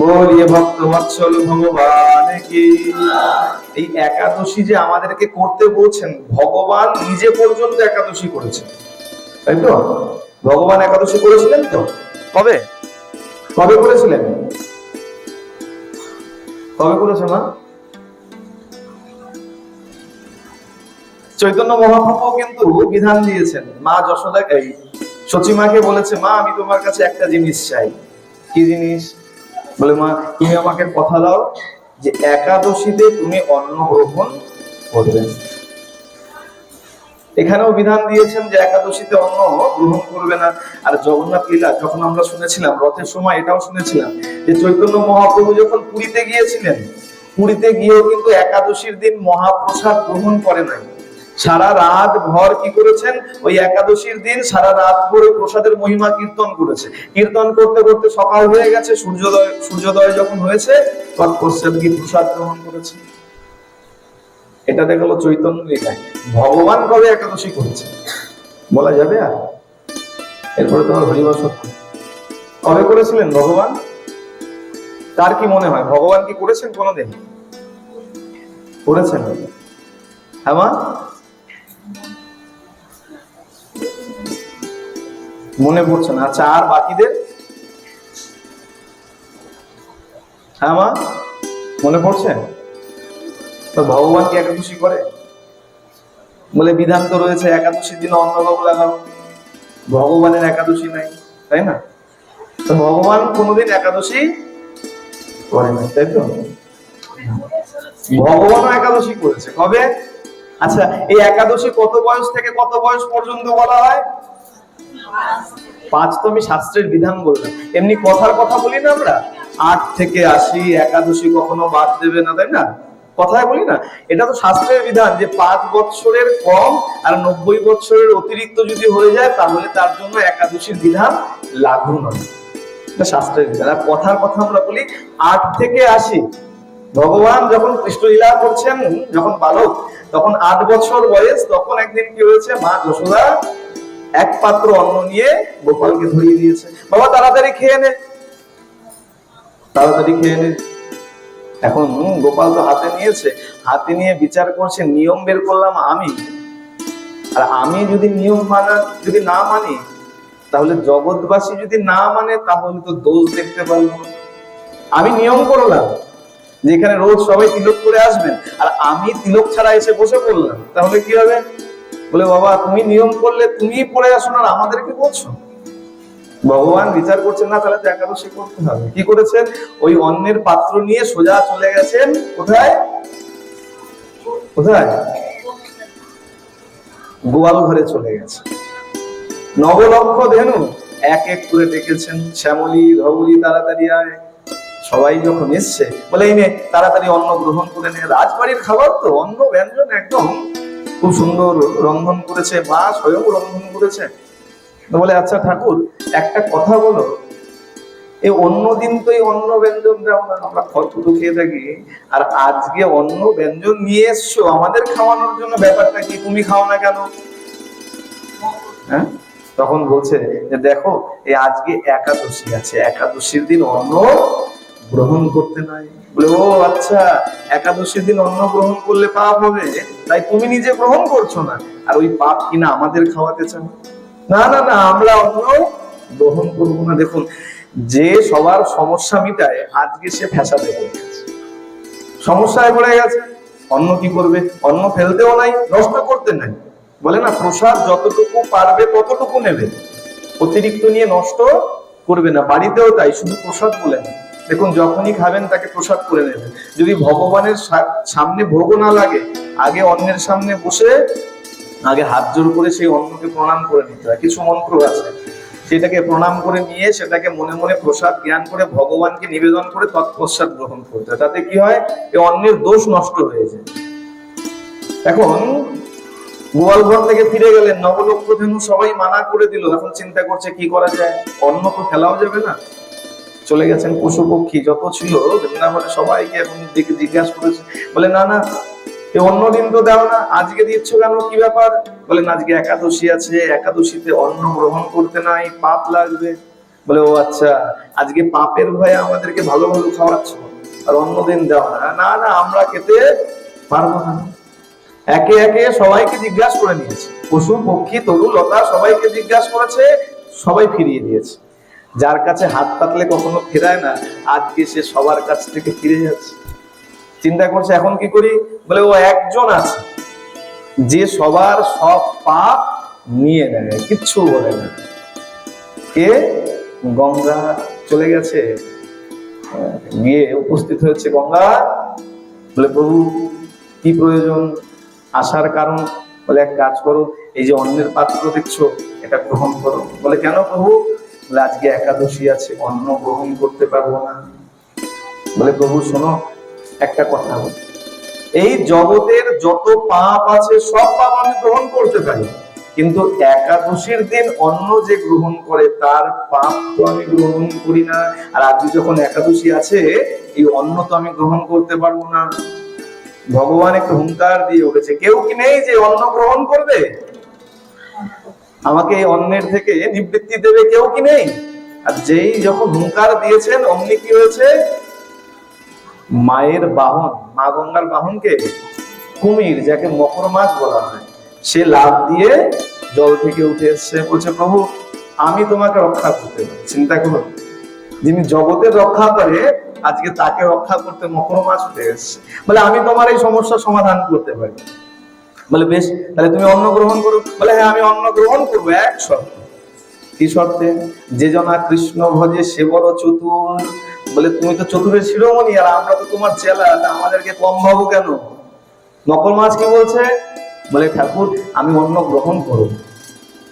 বলিয়ে ভক্ত বৎসল ভগবান কি? এই একাদশী যে আমাদেরকে করতে বলছেন, ভগবান নিজে পর্যন্ত একাদশী করেছেন। তাই তো? ভগবান একাদশী করেছিলেন তো? কবে? কবে করেছিলেন? কবে করেছে মা? চৈতন্য মহাপ্রভু কিন্তু বিধান দিয়েছেন। মা যশোদা, এই সচিমাকে বলেছে, মা, আমি তোমার কাছে একটা জিনিস চাই। কি জিনিস? বলে, মা, তুমি আমাকে কথা দাও যে একাদশীতে তুমি অন্ন গ্রহণ করবে। এখানেও বিধান দিয়েছেন যে একাদশীতে অন্ন গ্রহণ করবে না। আর জগন্নাথ লীলা, যখন আমরা শুনেছিলাম, রথের সময় এটাও শুনেছিলাম, যে চৈতন্য মহাপ্রভু যখন পুরীতে গিয়েছিলেন, পুরীতে গিয়েও কিন্তু একাদশীর দিন মহাপ্রসাদ গ্রহণ করে নাই। সারা রাত ভর কি করেছেন? ওই একাদশীর দিন সারা রাত ভর প্রসাদের মহিমা কীর্তন করেছে। কীর্তন করতে করতে সকাল হয়ে গেছে, সূর্যোদয় সূর্যোদয় যখন হয়েছে তৎপশ্চাৎ গিয়ে প্রসাদ গ্রহণ করেছে। এটা দেখা গেল চৈতন্য লীলায়। ভগবান কবে একাদশী করেছে? বলা যাবে আর? এরপরে তোমার হরিবাস কবে করেছিলেন ভগবান? তার কি মনে হয়? ভগবান কি করেছেন কোনোদিন? করেছেন। হ্যাঁ মনে পড়ছে না। আচ্ছা আর বাকিদের? হ্যাঁ মা? মনে পড়ছে? তো ভগবান কি একাদশী করে? বলে, বিধান তো রয়েছে, একাদশীর দিন অন্নভোগ লাগাও ভগবানের একাদশী নাই, তাই না? তো ভগবান কোনোদিন একাদশী করে না তাই তো? ভগবানও একাদশী করেছে। কবে? আচ্ছা এই একাদশী কত বয়স থেকে কত বয়স পর্যন্ত বলা হয়? পাঁচ তো আমি শাস্ত্রের বিধান বললাম। এমনি কথার কথা বলি না আমরা? আট থেকে আশি, একাদশী কখনো বাদ দেবে না, তাই না? কথায় বলি না। এটা তো শাস্ত্রের বিধান যে পাঁচ বৎসরের কম আর নব্বই বৎসরের অতিরিক্ত যদি হয়ে যায়, তাহলে তার জন্য একাদশীর বিধান লাগু নয়। এটা শাস্ত্রের বিধান। আর কথার কথা আমরা বলি আট থেকে আশি। ভগবান যখন কৃষ্ণলীলা করছেন, যখন বালক, তখন আট বছর বয়স, তখন একদিন কি হয়েছে? মা যশোদা এক পাত্র অন্ন নিয়ে গোপালকে ধরিয়ে দিয়েছে। বাবা, তাড়াতাড়ি খেয়ে নে। তাড়াতাড়ি খেয়ে নে। এখন গোপাল তো হাতে নিয়েছে। হাতে নিয়ে বিচার করছে, নিয়ম বের করলাম আমি। আর আমি যদি নিয়ম মানা, যদি না মানি, তাহলে জগৎবাসী যদি না মানে তাহলে তো দোষ দেখতে পারব। আমি নিয়ম করলাম, যেখানে রোজ সবাই তিলক করে আসবেন, আর আমি তিলক ছাড়া এসে বসে পড়লাম, তাহলে কি হবে? বলে, বাবা, তুমি নিয়ম করলে তুমি পড়ে আসো, না আমাদেরকে বলছো? ভগবান বিচার করছেন, না, তাহলে তো একাদশী করতে হবে। কি করেছেন? ওই অন্যের পাত্র নিয়ে সোজা চলে গেছেন। কোথায়? কোথায়? গোয়াল ঘরে চলে গেছে। নবলক্ষ ধেনু, এক এক করে ডেকেছেন। শ্যামলী ধবলি তাড়াতাড়ি আয়। সবাই যখন এসছে, বলে, এই নে, তাড়াতাড়ি অন্ন গ্রহণ করে নে। রাজবাড়ির খাবার তো, অন্ন ব্যঞ্জন একদম। খুব সুন্দর রন্ধন করেছে, মা স্বয়ং রন্ধন করেছে। বলে আচ্ছা ঠাকুর, একটা কথা বলো। এই অন্য দিন তো এই অন্য ব্যঞ্জন আমরা কতটুকু খেয়ে থাকি। আর আজকে অন্য ব্যঞ্জন নিয়ে এসছো, আমাদের খাওয়ানোর জন্য ব্যাপারটা কি? তুমি খাও না কেন? হ্যাঁ? তখন বলছে যে দেখো এই আজকে একাদশী আছে, একাদশীর দিন অন্ন গ্রহণ করতে নাই। বলে, ও আচ্ছা একাদশীর দিন অন্ন গ্রহণ করলে পাপ হবে, তাই তুমি নিজে গ্রহণ করছ না। আর ওই পাপ কিনা আমাদের খাওয়াতে চাও না না না, আমরা অন্ন গ্রহণ করব না। দেখুন, যে সবার সমস্যা মিটায়, আজকে সে ফ্যাসাদে পড়ে গেছে। সমস্যায় পড়ে গেছে। অন্ন কি করবে? অন্ন ফেলতেও নাই, নষ্ট করতে নাই। বলে, না, প্রসাদ যতটুকু পারবে, ততটুকু নেবে। অতিরিক্ত নিয়ে নষ্ট করবে না। বাড়িতেও তাই, শুধু প্রসাদ বলে না। দেখুন, যখনই খাবেন তাকে প্রসাদ করে নেবেন যদি ভগবানের সামনে ভোগও না লাগে, আগে অন্যের সামনে বসে, আগে হাত জোর করে সেই অন্নকে প্রণাম করে নিতে হয়। কিছু মন্ত্র আছে। সেটাকে প্রণাম করে নিয়ে, সেটাকে মনে মনে প্রসাদ জ্ঞান করে ভগবানকে নিবেদন করে তৎপশ্চাৎ গ্রহণ করতে তাতে কি হয়? অন্যের দোষ নষ্ট হয়ে যায়। এখন, গোয়াল ঘর থেকে ফিরে গেলেন নবলক্ষ ধেনু সবাই মানা করে দিল, এখন চিন্তা করছে কি করা যায়? অন্ন তো ফেলাও যাবে না। চলে গেছেন পশু পক্ষী, যত ছিল বৃন্দাবনে সবাইকে এখন জিজ্ঞাসা করেছে, বলে, না না এই অন্য দিন তো দাও না, আজকে দিচ্ছ কেন? কি ব্যাপার? বলেন আজকে একাদশী আছে, একাদশীতে অন্ন গ্রহণ করতে নাই, পাপ লাগবে। বলে, ও আচ্ছা আজকে পাপের ভয়ে আমাদেরকে ভালো ভালো খাওয়াচ্ছ, আর অন্যদিন দেওয়া না। না না, আমরা খেতে পারব না। একে একে সবাইকে জিজ্ঞাসা করে নিয়েছে। পশু পক্ষী, তরু, লতা সবাইকে জিজ্ঞাসা করেছে, সবাই ফিরিয়ে দিয়েছে। যার কাছে হাত পাতলে কখনো ফেরায় না আজকে সে সবার কাছ থেকে ফিরে যাচ্ছে। চিন্তা করছে, এখন কি করি? বলে, ও একজন আছে, যে সবার সব পাপ নিয়ে নেয়, কিচ্ছু বলে না। কে? গঙ্গা চলে গেছে। গিয়ে উপস্থিত হয়েছে গঙ্গা। বলে, প্রভু, কি প্রয়োজন? আসার কারণ? বলে, এক কাজ করো, এই যে অন্যের পাত্র দেখছ, এটা গ্রহণ করো। বলে, কেন প্রভু? আজকে একাদশী আছে, অন্ন গ্রহণ করতে পারব না। বলে, প্রভু, শোনো, একটা কথা বলি। এই জগতের যত পাপ আছে, সব পাপ আমি গ্রহণ করতে পারি। কিন্তু একাদশীর দিন অন্ন যে গ্রহণ করে, তার পাপ তো আমি গ্রহণ করি না। আর আজকে যখন একাদশী আছে, এই অন্ন তো আমি গ্রহণ করতে পারব না। ভগবান একটু হুঙ্কার দিয়ে উঠেছে, কেউ কি নেই যে অন্ন গ্রহণ করবে? আমাকে এই অন্নের থেকে নিবৃত্তি দেবে কেউ কি নেই? আর যেই যখন হুঙ্কার দিয়েছেন, অমনি কি হয়েছে? মায়ের বাহন, মা গঙ্গার বাহনকে কুমির, যাকে মকর মাছ বলা হয়, সে লাভ দিয়ে জল থেকে উঠে এসছে, বলছে, প্রভু, আমি তোমাকে রক্ষা করতে পারি, চিন্তা করুন যিনি জগতের রক্ষা করে, আজকে তাকে রক্ষা করতে মকর মাছ উঠে এসছে। বলে, আমি তোমার এই সমস্যার সমাধান করতে পারি। বলে, বেশ, তাহলে তুমি অন্ন গ্রহণ করো। বলে হ্যাঁ আমি অন্ন গ্রহণ করব, এক শর্ত। কি শর্তে? যে জনা কৃষ্ণ ভজে সে বড় চতুর। বলে, তুমি তো চতুরের শিরোমণি, আর আমরা তো তোমার চেলা আমাদেরকে কম ভাবো কেন? মকর মাছ কি বলছে? বলে, ঠাকুর, আমি অন্ন গ্রহণ করব।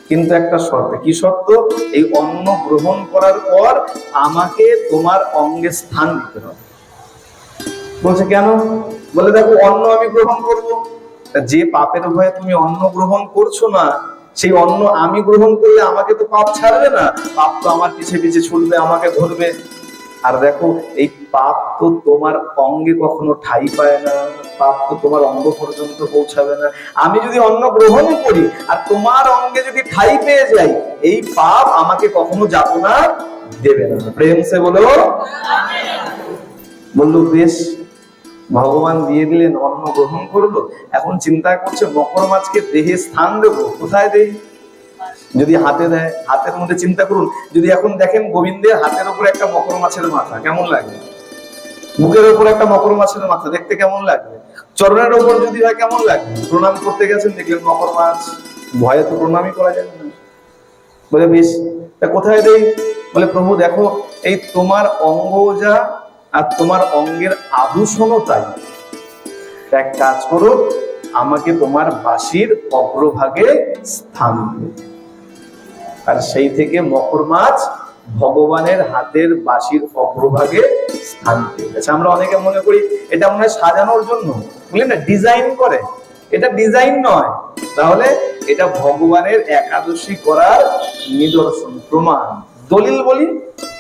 কিন্তু একটা শর্তে, কি শর্ত? এই অন্ন গ্রহণ করার পর আমাকে তোমার অঙ্গে স্থান দিতে হবে। বলছে, কেন? বলে, দেখো, অন্ন আমি গ্রহণ করব। যে পাপের ভয়ে তুমি অন্ন গ্রহণ করছ না সেই অন্ন আমি গ্রহণ করলে আমাকে তো পাপ ছাড়বে না। পাপ তো আমার পিছে পিছে ছুটবে আমাকে ধরবে। আর দেখো এই পাপ তো তোমার অঙ্গে কখনো ঠাই পায় না পাপ তো তোমার অঙ্গ পর্যন্ত পৌঁছাবে না। আমি যদি অন্ন গ্রহণ করি আর তোমার অঙ্গে যদি ঠাই পেয়ে যাই এই পাপ আমাকে কখনো যাব না দেবে না। প্রেম সে বলো? বলল বেশ ভগবান দিয়ে দিলেন, অন্ন গ্রহণ করল। এখন চিন্তা করছে, মকর মাছকে দেহে স্থান দেবো। কোথায় দেই যদি হাতে দেয়, হাতের মধ্যে চিন্তা করুন। যদি এখন দেখেন গোবিন্দের হাতের উপর একটা মকর মাছের মাথা, কেমন লাগবে বুকের উপর একটা মকর মাছের মাথা, দেখতে কেমন লাগবে চরণের উপর যদি হয়, কেমন লাগবে প্রণাম করতে গেছেন, দেখলেন মকর মাছ। ভয়ে তো প্রণামই করা যাবে না। বলে, বেশ, তা কোথায় দেই? বলে, প্রভু, দেখো, এই তোমার অঙ্গ যা আর তোমার অঙ্গের আভূষণও তাই এক কাজ করো, আমাকে তোমার বাসির অগ্রভাগে স্থান আর সেই থেকে মকর মাছ ভগবানের হাতের বাসির অগ্রভাগে স্থান পেয়ে গেছে আমরা অনেকে মনে করি এটা মনে সাজানোর জন্য। বুঝলেন না, ডিজাইন করে। এটা ডিজাইন নয়। তাহলে এটা ভগবানের একাদশী করার নিদর্শন, প্রমাণ। দলিল বলি?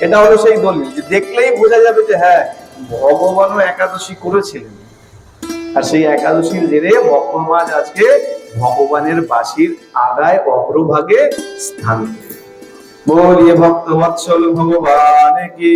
এটা হলো সেই দলিল। যে দেখলেই বোঝা যাবে যে হ্যাঁ ভগবানও একাদশী করেছিলেন। আর সেই একাদশীর জেরে ভক্তমাজ আজকে ভগবানের বাসির আগায় অগ্রভাগে স্থান। বলিয়ে ভক্ত ভগবান কি?